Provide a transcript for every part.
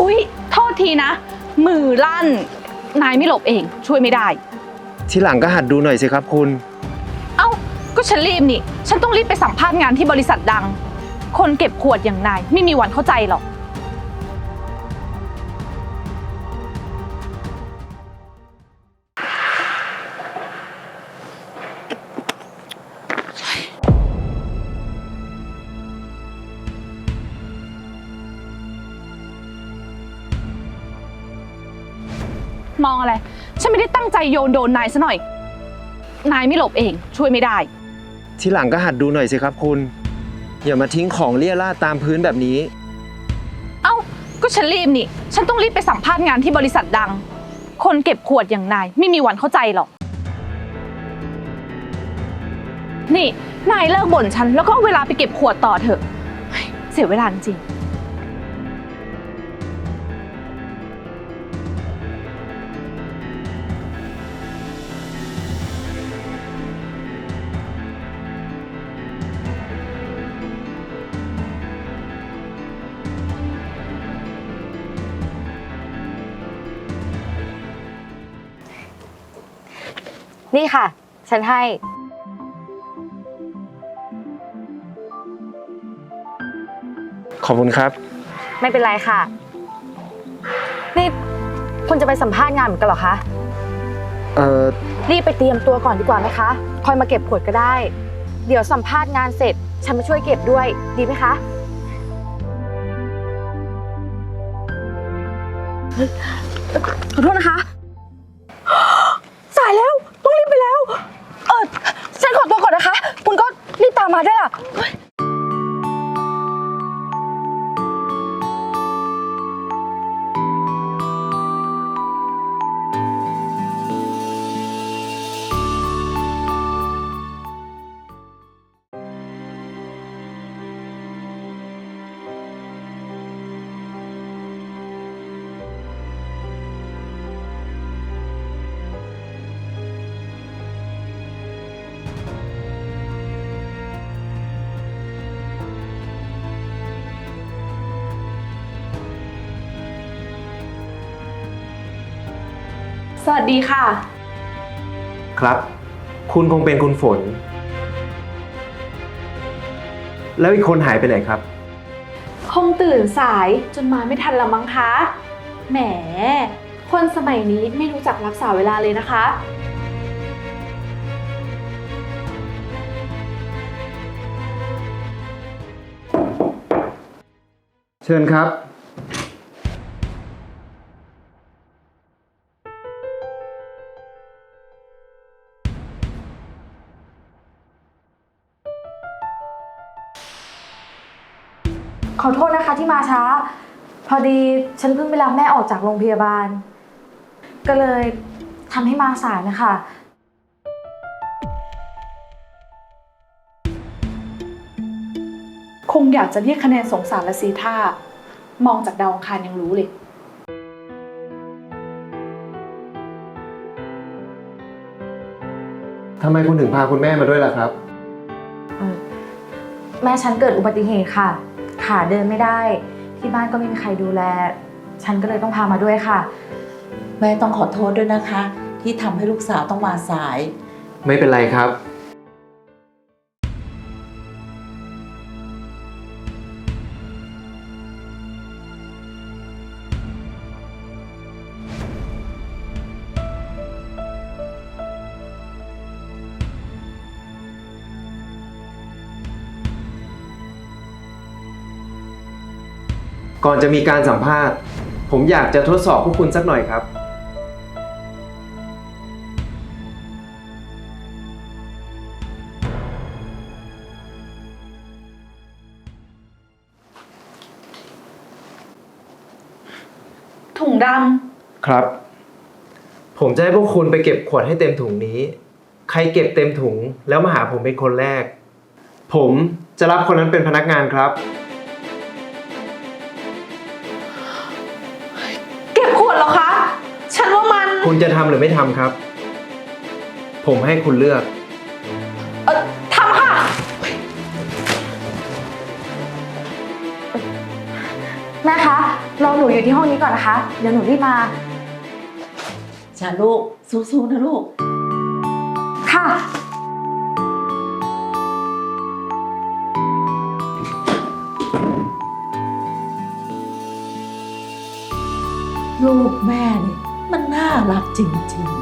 อุ๊ย โทษทีนะ มือลั่น นายไม่หลบเอง ช่วยไม่ได้ ทีหลังก็หัดดูหน่อยสิครับคุณ เอ้า ก็ฉันรีบนี่ ฉันต้องรีบไปสัมภาษณ์งานที่บริษัทดัง คนเก็บขวดอย่างนายไม่มีวันเข้าใจหรอก มองอะไร ฉันไม่ได้ตั้งใจโยนโดนนายซะหน่อย นายไม่หลบเอง ช่วยไม่ได้ ทีหลังก็หัดดูหน่อยสิครับคุณ อย่ามาทิ้งของเลี่ยราดตามพื้นแบบนี้ เอ้า ก็ฉันรีบนี่ ฉันต้องรีบไปสัมภาษณ์งานที่บริษัทดัง คนเก็บขวดอย่างนายไม่มีวันเข้าใจหรอก นี่ นายเลิกบ่นฉันแล้วก็เอาเวลาไปเก็บขวดต่อเถอะเฮ้ยเสียเวลาจริง นี่ค่ะ ฉันให้ ขอบคุณครับ ไม่เป็นไรค่ะ นี่คุณจะไปสัมภาษณ์งานเหมือนกันเหรอคะ เอ่อ รีบไปเตรียมตัวก่อนดีกว่าไหมคะ คอยมาเก็บขวดก็ได้ เดี๋ยวสัมภาษณ์งานเสร็จ ฉันมาช่วยเก็บด้วย ดีไหมคะเฮ้ยขอโทษนะคะ สวัสดีค่ะ ครับ คุณคงเป็นคุณฝน แล้วอีกคนหายไปไหนครับ คงตื่นสายจนมาไม่ทันละมั้งคะ แหม คนสมัยนี้ไม่รู้จักรักษาเวลาเลยนะคะ เชิญครับ ขอโทษนะคะที่มาช้า พอดีฉันเพิ่งไปรับแม่ออกจากโรงพยาบาล ก็เลยทำให้มาสายนะคะ คงอยากจะเรียกคะแนนสงสารละสีท่า มองจากดาวอังคารยังรู้เลย ทำไมคุณถึงพาคุณแม่มาด้วยล่ะครับ แม่ฉันเกิดอุบัติเหตุค่ะ ขาเดินไม่ได้ ที่บ้านก็ไม่มีใครดูแล ฉันก็เลยต้องพามาด้วยค่ะ แม่ต้องขอโทษด้วยนะคะ ที่ทำให้ลูกสาวต้องมาสาย ไม่เป็นไรครับ ก่อนจะมีการสัมภาษณ์ ผมอยากจะทดสอบพวกคุณสักหน่อยครับ ถุงดครับ ผมจะให้พวกคุณไปเก็บขวดให้เต็มถุงนี้ ใครเก็บเต็มถุงแล้วมาหาผมเป็นคนแรก ผมจะรับคนนั้นเป็นพนักงานครับ คุณจะทำหรือไม่ทำครับ ผมให้คุณเลือก เออทำค่ะ แม่คะรอหนูอยู่ที่ห้องนี้ก่อนนะคะ เดี๋ยวหนูรีบมาชาลูก สู้ๆนะลูก ค่ะ ลูกแม่นี่มันน่ารั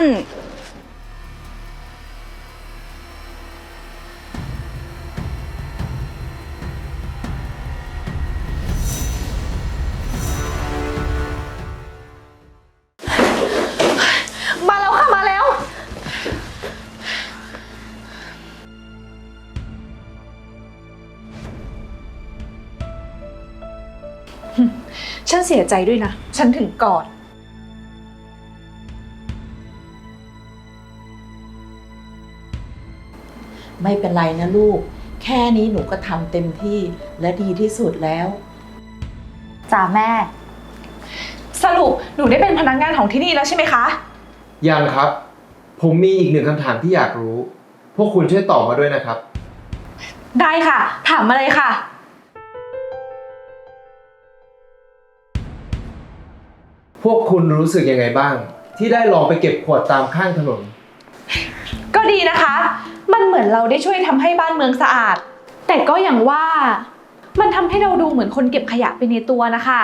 มาแล้วค่ะ มาแล้ว ฉันเสียใจด้วยนะ ฉันถึงกอน ไม่เป็นไรนะลูก แค่นี้หนูก็ทำเต็มที่และดีที่สุดแล้ว จ้าแม่ สรุปหนูได้เป็นพนักงานของที่นี่แล้วใช่ไหมคะ ยังครับ ผมมีอีกหนึ่งคำถามที่อยากรู้ พวกคุณช่วยตอบมาด้วยนะครับ ได้ค่ะ ถามมาเลยค่ะ พวกคุณรู้สึกยังไงบ้าง ที่ได้ลองไปเก็บขวดตามข้างถนน ก็ดีนะคะ มันเหมือนเราได้ช่วยทำให้บ้านเมืองสะอาด แต่ก็อย่างว่า มันทำให้เราดูเหมือนคนเก็บขยะไปในตัวนะคะ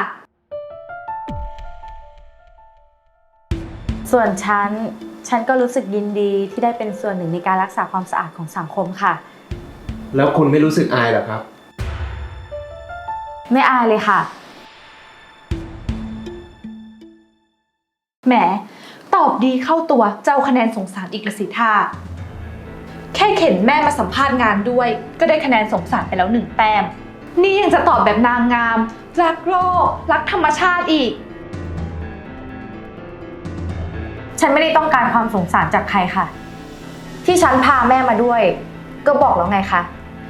ส่วนฉัน ฉันก็รู้สึกยินดีที่ได้เป็นส่วนหนึ่งในการรักษาความสะอาดของสังคมค่ะ แล้วคุณไม่รู้สึกอายเหรอครับ ไม่อายเลยค่ะ แหม ตอบดีเข้าตัวเจ้าคะแนนสงสารอีกละสิท่า แค่เข็นแม่มาสัมภาษณ์งานด้วย ก็ได้คะแนนสงสารไปแล้วหนึ่งแต้ม นี่ยังจะตอบแบบนางงาม รักโลก รักธรรมชาติอีก ฉันไม่ได้ต้องการความสงสารจากใครค่ะ ที่ฉันพาแม่มาด้วย ก็บอกแล้วไงคะ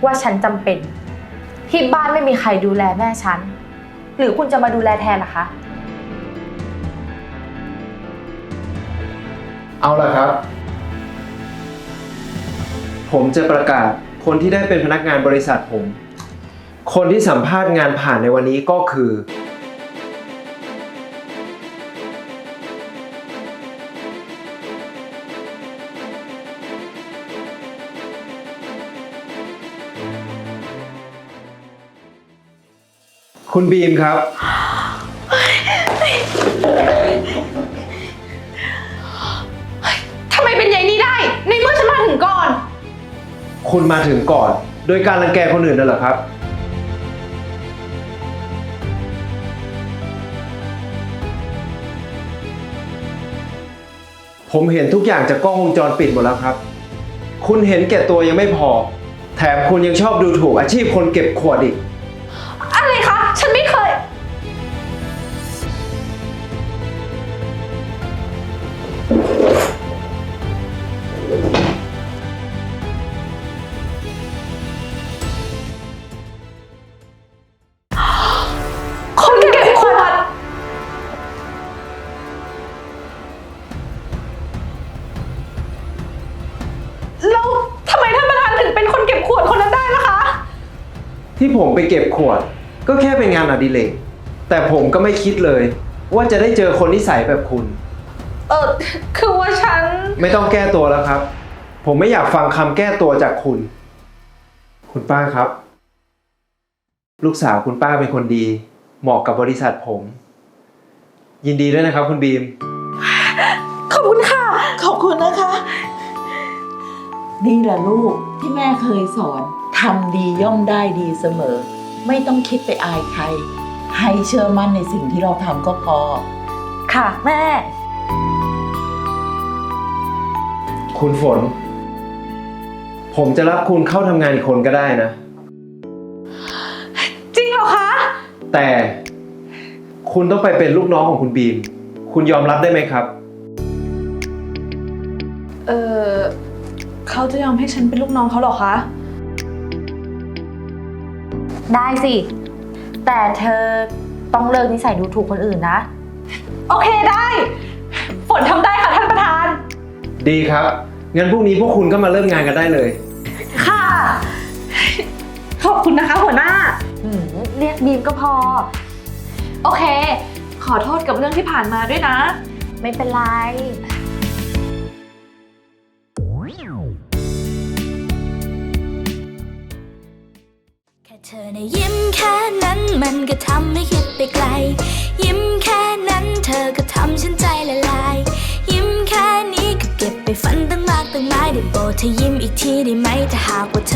ว่าฉันจำเป็น ที่บ้านไม่มีใครดูแลแม่ฉัน หรือคุณจะมาดูแลแทนล่ะคะ เอาละครับ ผมจะประกาศคนที่ได้เป็นพนักงานบริษัทผม คนที่สัมภาษณ์งานผ่านในวันนี้ก็คือ คุณบีมครับ คุณมาถึงก่อน โดยการรังแกคนอื่นนั่นเหรอครับ ผมเห็นทุกอย่างจากกล้องวงจรปิดหมดแล้วครับ คุณเห็นแก่ตัวยังไม่พอ แถมคุณยังชอบดูถูกอาชีพคนเก็บขวดอีก อะไรคะ ฉันไม่ แล้วทำไมท่านประธานถึงเป็นคนเก็บขวดคนนั้นได้ล่ะคะ ที่ผมไปเก็บขวด ก็แค่เป็นงานอดิเรกแต่ผมก็ไม่คิดเลย ว่าจะได้เจอคนนิสัยแบบคุณ เออคือว่าฉัน ไม่ต้องแก้ตัวแล้วครับ ผมไม่อยากฟังคำแก้ตัวจากคุณ คุณป้าครับ ลูกสาวคุณป้าเป็นคนดี เหมาะกับบริษัทผม ยินดีด้วยนะครับ คุณบีม ขอบคุณค่ะ ขอบคุณนะคะ นี่แหละลูกที่แม่เคยสอนทำดีย่อมได้ดีเสมอ ไม่ต้องคิดไปอายใคร ให้เชื่อมั่นในสิ่งที่เราทำก็พอ ค่ะแม่ คุณฝน ผมจะรับคุณเข้าทำงานอีกคนก็ได้นะ จริงเหรอคะ แต่คุณต้องไปเป็นลูกน้องของคุณบีม คุณยอมรับได้ไหมครับ เออ เขาจะยอมให้ฉันเป็นลูกน้องเขาเหรอคะ ได้สิ แต่เธอต้องเลิกนิสัยดูถูกคนอื่นนะ โอเคได้ ฝนทำได้ค่ะท่านประธาน ดีครับ งั้นพรุ่งนี้พวกคุณก็มาเริ่มงานกันได้เลย ค่ะ ขอบคุณนะคะหัวหน้าหืมเรียกบีมก็พอ โอเค ขอโทษกับเรื่องที่ผ่านมาด้วยนะ ไม่เป็นไร เธอในะยิ้มแค่นั้นมันก็ทำให้คิดไปไกล ยิ้มแค่นั้นเธอก็ทำฉันใจละลาย ยิ้มแค่นี้ก็เก็บไปฝันตั้งมากตั้งหลายได้โปรดเธอยิ้มอีกทีได้ไหมถ้าหากว่าเธอ